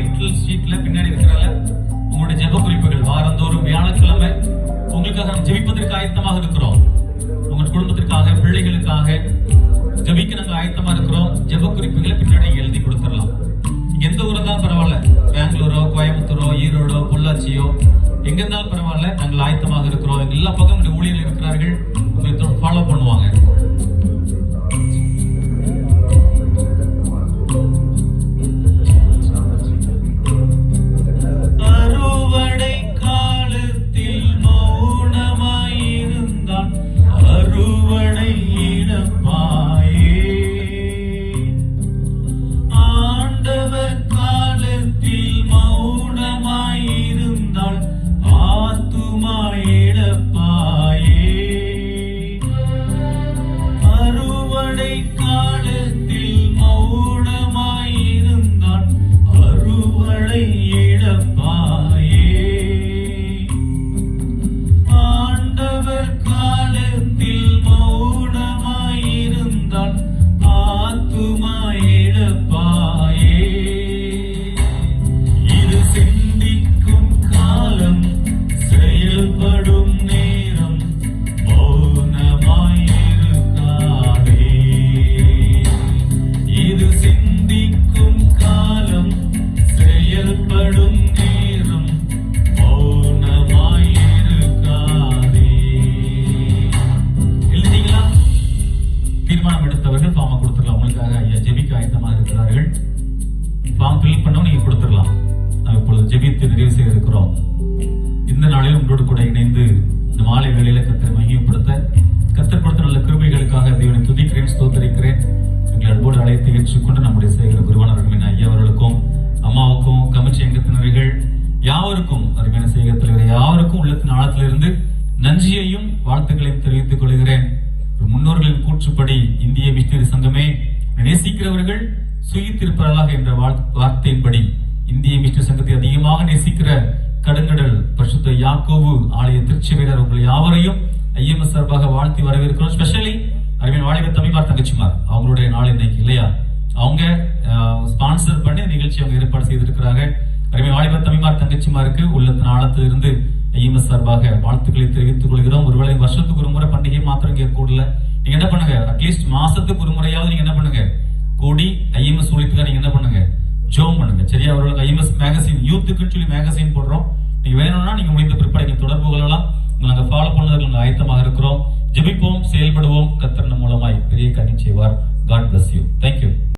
Title ஷீட்ல பின்னாடி இருக்கிறால உங்களுடைய ஜெப குறிப்புகள் வாரந்தோறும் வியாழக்கிழமை உங்களுக்காக நாம் ஜெபிப்பதற்கு ஆயத்தமாக இருக்கிறோம். உங்கள் குடும்பத்திற்காக பிள்ளைகளுக்காக ஜெபிக்க நாங்கள் ஆயத்தமா இருக்கிறோம். ஜெப குறிப்புகளை பின்னாடி எழுதி கொடுத்துடலாம். எந்த ஊரை தான் பரவாயில்ல. பெங்களூரோ கோயம்புத்தூரோ ஈரோடோ பொள்ளாச்சியோ எங்க இருந்தாலும் பரவாயில்ல. நாங்கள் ஆயத்தமாக இருக்கிறோம். எல்லா பக்கம் ஊழியர்கள் இருக்கிறார்கள். ஃபாலோ பண்ணுவாங்க. ஆத்துமா இழப்பாயே இது சிந்திக்கும் காலம் செயல்படும் தீர்மானம் எடுத்தவர்கள் ஃபார்மை கொடுத்துடலாம். உங்களுக்காக ஐயா ஜெபிக்கு ஆயத்தமாக இருக்கிறார்கள். ஃபார்ம் ஃபில் பண்ணவும் நீங்கள் கொடுத்துடலாம். நாம் இப்பொழுது ஜெபித்து நிறைவு செய்ய இருக்கிறோம் இந்த நாளில் உங்களோடு கூட இணைந்து இந்த மாலை வேளையில கத்தரை மகிமைப்படுத்த கத்தர் கொடுத்த நல்ல கிருபைகளுக்காக தேவனை துதிக்கிறேன் ஸ்தோத்தரிக்கிறேன். எங்களை அன்போடு அழைத்து ஏற்றுக்கொண்டு நம்முடைய சேகர குருவான அருமையான ஐயா அவர்களுக்கும் அம்மாவுக்கும் கமிச்சி அங்கத்தினர்கள் யாவருக்கும் அருமையான சேகரத்தில் யாவருக்கும் உள்ளத்தின் ஆழத்திலிருந்து நன்றியையும் வாழ்த்துக்களையும் தெரிவித்துக் கொள்கிறேன். முன்னோர்களின் கூற்றுப்படி இந்திய மிஷினரி சங்கமே நேசிக்கிறவர்கள் சுயித்திருப்பார்களாக என்ற வாழ்- வார்த்தையின்படி இந்திய மிஷினரி சங்கத்தை அதிகமாக நேசிக்கிற கடுங்கடல் பரிசுத்த யாக்கோவு ஆலய திருச்செவியர் உங்கள் யாவரையும் ஐஎம்எஸ் சார்பாக வாழ்த்தி வரவேற்கிறோம். ஸ்பெஷலி அறிவியல் வாலிபர் தமிழ்மார் தங்கச்சிமார். அவங்களுடைய நாள் இன்னைக்கு இல்லையா? அவங்க ஸ்பான்சர் பண்ணி நிகழ்ச்சி அவங்க ஏற்பாடு செய்திருக்கிறாங்க. அறிவியல் வாலிபர் தமிழ்மார் தங்கச்சிமாருக்கு உள்ளத்தின் ஆழத்திலிருந்து இருந்து சார்பாக வாழ்த்துக்களை தெரிவித்துக் கொள்கிறோம். ஒருவேளை வருஷத்துக்கு ஒரு முறை பண்டிகை மாத்திரம் இங்க கூடல. நீங்க என்ன பண்ணுங்க? அட்லீஸ்ட் மாசத்துக்கு ஒரு முறையாவது நீங்க என்ன பண்ணுங்க? கூடி ஐஎம்எஸ் ஊழியத்துக்காக நீங்க என்ன பண்ணுங்க? ஜோம் பண்ணுங்க. சரியா? அவர்களுக்கு ஐஎம்எஸ் மேகசின் யூத்துக்குன்னு சொல்லி மேகசின் போடுறோம். நீங்க வேணும்னா நீங்க முடிந்த பிற்பாடு நீங்க தொடர்பு கொள்ளலாம். நாங்க ஃபாலோ பண்ணுறதுக்கு நாங்கள் ஆயத்தமாக இருக்கிறோம். ஜெபிப்போம் செயல்படுவோம். கத்திரன் மூலமாய் பெரிய காரியம் செய்வார். God bless you